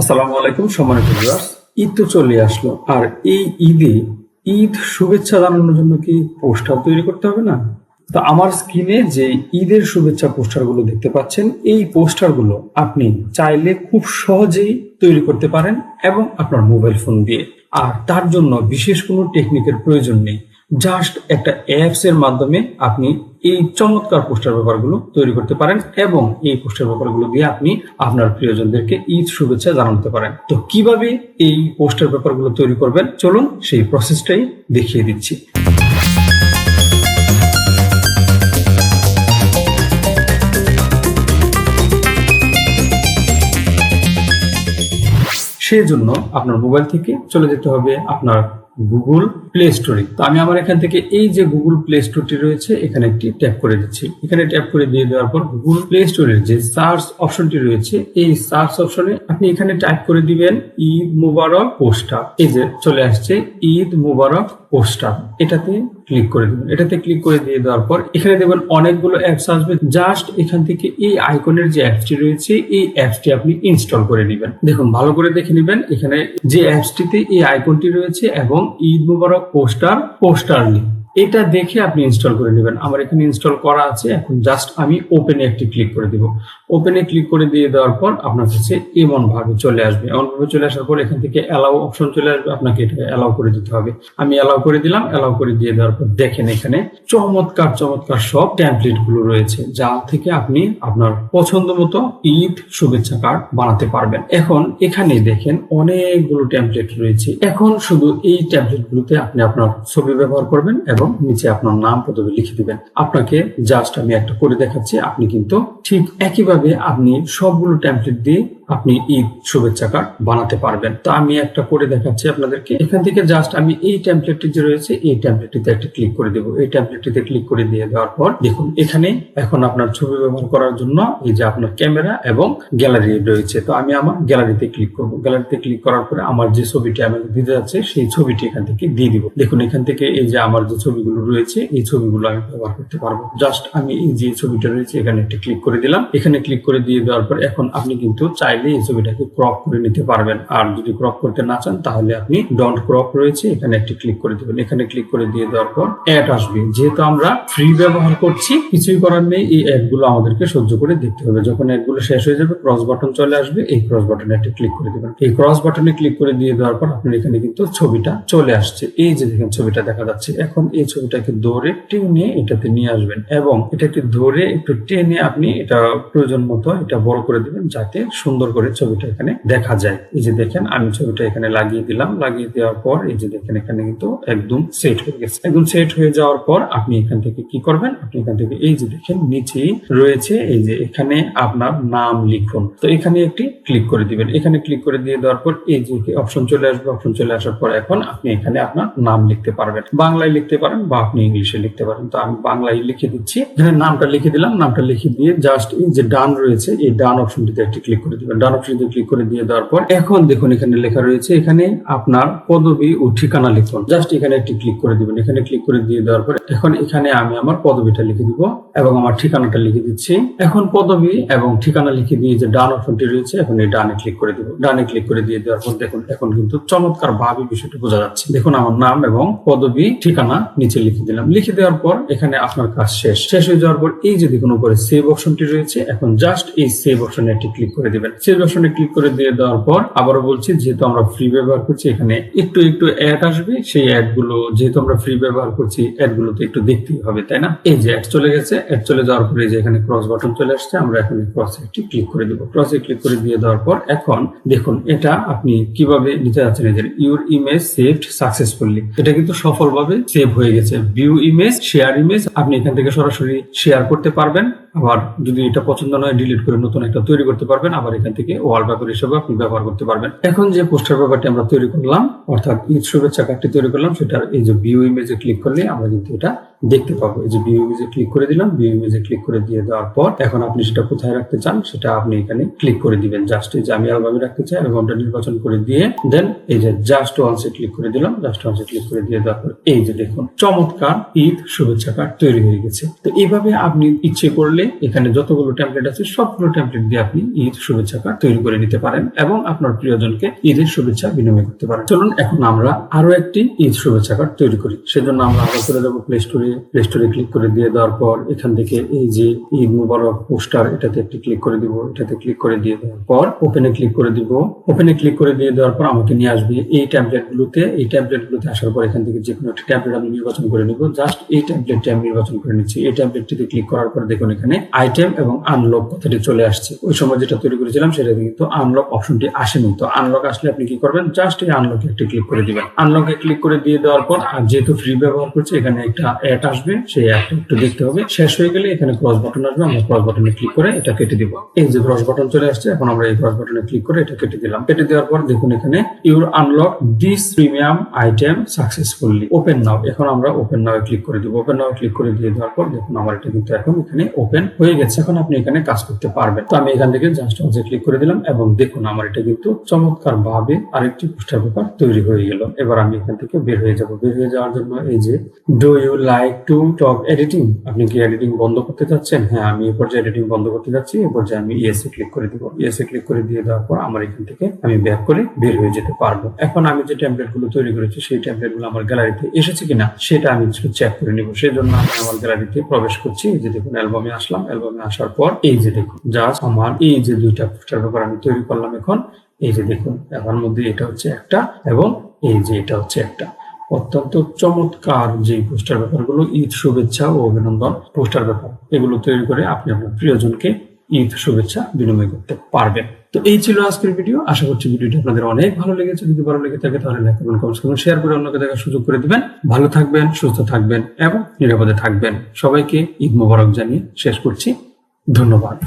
আসসালামু আলাইকুম, সম্মানিত ভিউয়ার্স। ঈদ তো চলে আসলো। আর এই ঈদে ঈদ শুভেচ্ছা জানানোর জন্য কি পোস্টার তৈরি করতে হবে না? তো আমার স্ক্রিনে যে ঈদের শুভেচ্ছা পোস্টারগুলো দেখতে পাচ্ছেন, এই পোস্টারগুলো আপনি চাইলে খুব সহজেই তৈরি করতে পারেন এবং আপনার মোবাইল ফোন দিয়ে। আর তার জন্য বিশেষ কোনো টেকনিকের প্রয়োজন নেই। জাস্ট একটা অ্যাপস এর মাধ্যমে আপনি এই চমৎকার পোস্টার ব্যাপারগুলো তৈরি করতে পারেন এবং এই পোস্টার ব্যাপারগুলো দিয়ে আপনি আপনার প্রিয়জনদেরকে ঈদ শুভেচ্ছা জানাতে পারেন। তো কীভাবে এই পোস্টার ব্যাপারগুলো তৈরি করবেন? চলুন সেই প্রসেসটাই দেখিয়ে দিচ্ছি। সেই জন্য আপনার মোবাইল থেকে চলে যেতে হবে আপনার গুগল প্লে স্টোরে তো আমি আমার এখান থেকে এই যে গুগল প্লে স্টোরটি রয়েছে, এখানে একটি ট্যাপ করে দিচ্ছি। এখানে ট্যাপ করে দিয়ে দেওয়ার পর গুগল প্লে স্টোরের যে সার্চ অপশনটি রয়েছে, এই সার্চ অপশনে আপনি এখানে টাইপ করে দিবেন ঈদ মুবারক পোস্টার এই যে চলে আসছে ঈদ মুবারক পোস্টার এটাতে ক্লিক করে দেবেন। এটাতে ক্লিক করে দিয়ে দেওয়ার পর, এখানে দেখবেন অনেকগুলো অ্যাপস আসবে। জাস্ট এখান থেকে এই আইকনের যে অ্যাপসটি রয়েছে, এই অ্যাপসটি আপনি ইনস্টল করে নেবেন। দেখুন, ভালো করে দেখে নেবেন, এখানে যে অ্যাপসটিতে এই আইকনটি রয়েছে এবং ঈদ মুবারক পোস্টার পোস্টার পোস্টারলি এটা দেখে আপনি ইনস্টল করে নেবেন। আমার এখানে ইনস্টল করা আছে। এখন জাস্ট আমি ওপেনে একটি ক্লিক করে দিব। ওপেনে ক্লিক করে দিয়ে দেওয়ার পর আপনার কাছে এমন ভাবে চলে আসবে। এমন ভাবে চলে আসার পর এখান থেকে অ্যালাউ অপশন চলে আসবে। আপনাকে এটা অ্যালাউ করে দিতে হবে। আমি অ্যালাউ করে দিলাম অ্যালাউ করে দিয়ে দেওয়ার পর দেখেন এখানে চমৎকার চমৎকার সব ট্যাম্পলেটগুলো রয়েছে, যা থেকে আপনি আপনার পছন্দ মতো ঈদ শুভেচ্ছা কার্ড বানাতে পারবেন। এখন এখানে দেখেন অনেকগুলো ট্যাম্পলেট রয়েছে। এখন শুধু এই ট্যাম্পলেট গুলোতে আপনি আপনার ছবি ব্যবহার করবেন এবং নিচে আপনার নাম পদবি লিখে দিবেন। আপনাকে জাস্ট আমি একটা করে দেখাচ্ছি, আপনি কিন্তু ঠিক একইভাবে আপনি সবগুলো ট্যাম্পলেট দিয়ে আপনি ঈদ শুভেচ্ছা কার্ড বানাতে পারবেন? তো আমি একটা করে দেখাচ্ছি আপনাদেরকে। এখান থেকে জাস্ট আমি এই ট্যাম্পলেটটি যে রয়েছে, এই ট্যাম্পলেটটিতে একটা ক্লিক করে দেবো। এই ট্যাম্পলেটটিতে ক্লিক করে দিয়ে দেওয়ার পর দেখুন, এখানে এখন আপনার ছবি ব্যবহার করার জন্য এই যে আপনার ক্যামেরা এবং গ্যালারি রয়েছে। তো আমি আমার গ্যালারিতে ক্লিক করব। গ্যালারিতে ক্লিক করার পরে আমার যে ছবিটি আমাকে দিতে যাচ্ছে, সেই ছবিটি এখান থেকে দিয়ে দিব। দেখুন, এখান থেকে এই যে আমার যে ছবিগুলো রয়েছে, এই ছবিগুলো আমি ব্যবহার করতে পারব। জাস্ট আমি এই যে ছবিটা রয়েছে, এখানে একটা ক্লিক করে দিলাম। এখানে ক্লিক করে দিয়ে দেওয়ার পর এখন আপনি কিন্তু চাইলে এই ছবিটাকে ক্রপ করে নিতে পারবেন। আর যদি ক্রপ করতে না চান, তাহলে আপনি ডন্ট ক্রপ রয়েছে, এখানে একটি ক্লিক করে দিবেন। এখানে ক্লিক করে দিয়ে দেওয়ার পর অ্যাড আসবে। যেহেতু আমরা ফ্রি ব্যবহার করছি, কিছুই করার নেই, এই অ্যাডগুলো আমাদেরকে সহ্য করে দেখতে হবে। যখন অ্যাডগুলো শেষ হয়ে যাবে ক্রস বাটন চলে আসবে, এই ক্রস বাটনে একটা ক্লিক করে দিবেন। এই ক্রস বাটনে ক্লিক করে দিয়ে দেওয়ার পর আপনার এখানে কিন্তু ছবিটা চলে আসছে। এই যে দেখেন ছবিটা দেখা যাচ্ছে, এখন এই ছবিটাকে ধরে টেনে এটাতে নিয়ে আসবেন। এবং এটাকে ধরে একটু টেনে আপনি এটা প্রয়োজন মতো এটা বড় করে দিবেন যাতে সুন্দর করে ছবিটা এখানে দেখা যায়। এই যে দেখেন, আমি ছবিটা এখানে লাগিয়ে দিলাম। লাগিয়ে দেওয়ার পর এই যে দেখেন, এখানে কিন্তু একদম সেট হয়ে গেছে। একদম সেট হয়ে যাওয়ার পর আপনি এখান থেকে কি করবেন? আপনি এখান থেকে এই যে দেখেন, নিচেই রয়েছে এই যে এখানে আপনার নাম লিখুন। তো এখানে একটি ক্লিক করে দিবেন। এখানে ক্লিক করে দিয়ে দেওয়ার পর এই যে অপশন চলে আসবে। অপশন চলে আসার পর এখন আপনি এখানে আপনার নাম লিখতে পারবেন। বাংলায় লিখতে পারেন বা আপনি ইংলিশে লিখতে পারেন। তো আমি বাংলায় লিখে দিচ্ছি। এখানে নামটা লিখে দিলাম। নামটা লিখে দিয়ে জাস্ট এই যে ডান রয়েছে, এই ডান অপশনটিতে একটি ক্লিক করে দিবেন। ডান অপশনটিতে ক্লিক করে দিয়ে দেওয়ার পর এখন দেখুন এখানে লেখা রয়েছে, এখানে আপনার পদবি ও ঠিকানা লিখুন। জাস্ট এখানে একটি ক্লিক করে দিবেন। এখানে ক্লিক করে দিয়ে দেওয়ার পর এখন এখানে আমি আমার পদবিটা লিখে দিব এবং আমার ঠিকানাটা লিখে দিচ্ছি। এখন পদবি এবং ঠিকানা লিখে দিয়ে যে ডান অপশনটি রয়েছে, এখন এই ডানে ক্লিক করে দিব। ডানে ক্লিক করে দিয়ে দেওয়ার পর দেখুন, এখন কিন্তু চমৎকার ভাবে বিষয়টা বোঝা যাচ্ছে। দেখুন আমার নাম এবং পদবি, ঠিকানা নিচে লিখে দিলাম। লিখে দেওয়ার পর এখানে আপনার কাজ শেষ। শেষ হয়ে যাওয়ার পর এই যে দেখুন উপরে সেভ অপশনটি রয়েছে, এখন জাস্ট এই সেভ অপশনে একটি ক্লিক করে দিবেন। সেভ অপশনে ক্লিক করে দিয়ে দেওয়ার পর আবারও বলছি, যেহেতু আমরা ফ্রি ব্যবহার করছি, এখানে একটু একটু অ্যাড আসবে। সেই অ্যাডগুলো, যেহেতু আমরা ফ্রি ব্যবহার করছি অ্যাডগুলো তো একটু দেখতেই হবে, তাই না? এই যে অ্যাড চলে গেছে অ্যাড চলে যাওয়ার পরে যে এখানে ক্রস বাটন চলে আসছে, আমরা এখন ক্রসে একটি ক্লিক করে দিব। ক্রসে ক্লিক করে দিয়ে দেওয়ার পর এখন দেখুন, এটা আপনি কীভাবে নিতে যাচ্ছেন যে ইউর ইমেজ সেভড সাকসেসফুলি এটা কিন্তু সফলভাবে সেভ হয়ে গেছে। ভিউ ইমেজ শেয়ার ইমেজ আপনি এখান থেকে সরাসরি শেয়ার করতে পারবেন। আবার যদি এটা পছন্দ নয় ডিলিট করে নতুন একটা তৈরি করতে পারবেন, আবার এখান থেকে ওয়ালপেপার হিসেবে আপনি ব্যবহার করতে পারবেন। এখন যে পোস্টার পেপারটি আমরা তৈরি করলাম, অর্থাৎ ঈদ শুভেচ্ছা কার্ডটি তৈরি করলাম, সেটার এই যে ভিউ ইমেজে ক্লিক করলে আমরা কিন্তু এটা দেখতে পাবো। এই যে ভিউ ইমেজে ক্লিক করে দিলাম ভিউ ইমেজে ক্লিক করে দিয়ে দেওয়ার পর এখন আপনি সেটা কোথায় রাখতে চান, সেটা আপনি এখানে ক্লিক করে দিবেন। জাস্ট এই যে আমি অ্যালবামে রাখতে চাই অ্যালবামটা নির্বাচন করে দিয়ে দেন এই যে জাস্ট ওয়ান্সে ক্লিক করে দিলাম জাস্ট ওয়ান্সে ক্লিক করে দিয়ে দেওয়ার পর এই যে দেখুন, চমৎকার ঈদ শুভেচ্ছা কার্ড তৈরি হয়ে গেছে। তো এইভাবে আপনি ইচ্ছে করলে এখানে যতগুলো টেমপ্লেট আছে, সবগুলো টেমপ্লেট দিয়ে আপনি ঈদ শুভেচ্ছা কার্ড তৈরি করে নিতে পারেন এবং আপনার প্রিয়জনকে ঈদের শুভেচ্ছা বিনিময় করতে পারেন। চলুন, এখন আমরা আরও একটি ঈদ শুভেচ্ছা কার্ড তৈরি করি। সেজন্য আমরা আবার চলে যাব প্লে স্টোরে প্লে স্টোরে ক্লিক করে দিয়ে দেওয়ার পর এখান থেকে এই যে ঈদ মুবারক পোস্টার, এটাতে একটি ক্লিক করে দিব। এটাতে ক্লিক করে দিয়ে দেওয়ার পর ওপেনে ক্লিক করে দিব। ওপেনে ক্লিক করে দিয়ে দেওয়ার পর আমাকে নিয়ে আসবে এই ট্যাবলেট গুলোতে। এই ট্যাবলেট গুলোতে আসার পর এখান থেকে যে কোনো একটি ট্যাবলেট আমি নির্বাচন করে নিব। জাস্ট এই ট্যাবলেটটি আমি নির্বাচন করে নিচ্ছি। এই ট্যাবলেটটিতে ক্লিক করার পর দেখুন এখানে আইটেম এবং আনলক কথাটি চলে আসছে। ওই সময় যেটা তৈরি করেছিলাম সেটা কিন্তু আনলক অপশনটি আসেনি। তো আনলক আসলে আপনি কি করবেন? জাস্ট এই আনলকে একটি ক্লিক করে দিবেন। আনলকে ক্লিক করে দিয়ে দেওয়ার পর, আর যেহেতু ফ্রি ব্যবহার করছি, এখানে একটা অ্যাড আসবে। সেই অ্যাডটা একটু দেখতে হবে। শেষ হয়ে গেলে এখানে ক্রস বাটন আসবে। আমরা ক্রস বাটনে ক্লিক করে এটা কেটে দিব। এই যে ক্রস বাটন চলে আসছে, এখন আমরা এই ক্রস বাটনে ক্লিক করে এটা কেটে দিলাম। কেটে দেওয়ার পর দেখুন এখানে your unlock this premium item successfully open now এখন আমরা ওপেন নাও ক্লিক করে দিব। ওপেন নাও ক্লিক করে দিয়ে দেওয়ার পর দেখুন আমার এটা কিন্তু এখন এখানে ওপেন হয়ে গেছে। এখন আপনি এখানে কাজ করতে পারবেন তো আমি এখান থেকে জাস্ট হচ্ছে ক্লিক করে দিলাম এবং দেখুন আমার এটা কিন্তু চমৎকার ভাবে আরেকটি পোস্টার পেপার তৈরি হয়ে গেল। এবার আমি এখান থেকে বের হয়ে যাব। বের হয়ে যাওয়ার জন্য এই যে do you like to talk editing আপনি কি এডিটিং বন্ধ করতে চাচ্ছেন? হ্যাঁ আমি এই পর্যায়ে এডিটিং বন্ধ করতে যাচ্ছি। এই পর্যায়ে আমি ইয়েসে ক্লিক করে দিব। ইয়েসে ক্লিক করে দিয়ে দেওয়ার পর আমার এখান থেকে আমি ব্যাক করে বের হয়ে যেতে পারব। এখন আমি যে টেমপ্লেটগুলো তৈরি করেছি, সেই টেমপ্লেটগুলো আমার গ্যালারিতে এসেছে কিনা, সেটা আমি চেক করে নিব। সেই জন্য আমি আমার গ্যালারিতে প্রবেশ করছি। যে দেখুন অ্যালবামে আসলাম। অ্যালবামে আসার পর এই যে দেখুন জাস্ট আমার এই যে দুইটা পোস্টার পেপার আমি তৈরি করলাম এখন, এই যে দেখুন এখন মধ্যে এটা হচ্ছে একটা এবং এই যে এটা হচ্ছে একটা। অত্যন্ত চমৎকার যে পোস্টার ব্যাপারগুলো, ঈদ শুভেচ্ছা ও অভিনন্দন পোস্টার ব্যাপার, এগুলো তৈরি করে আপনি আপনার প্রিয়জনকে ঈদ শুভেচ্ছা বিনিময় করতে পারবেন। তো এই ছিল আজকের ভিডিও, আশা করছি ভিডিওটি আপনাদের অনেক ভালো লেগেছে। যদি ভালো লেগে থাকে তাহলে লাইক করবেন কমেন্টস করবেন শেয়ার করে অন্যকে দেখার সুযোগ করে দিবেন। ভালো থাকবেন, সুস্থ থাকবেন এবং নিরাপদে থাকবেন। সবাইকে ঈদ মোবারক জানিয়ে শেষ করছি। ধন্যবাদ।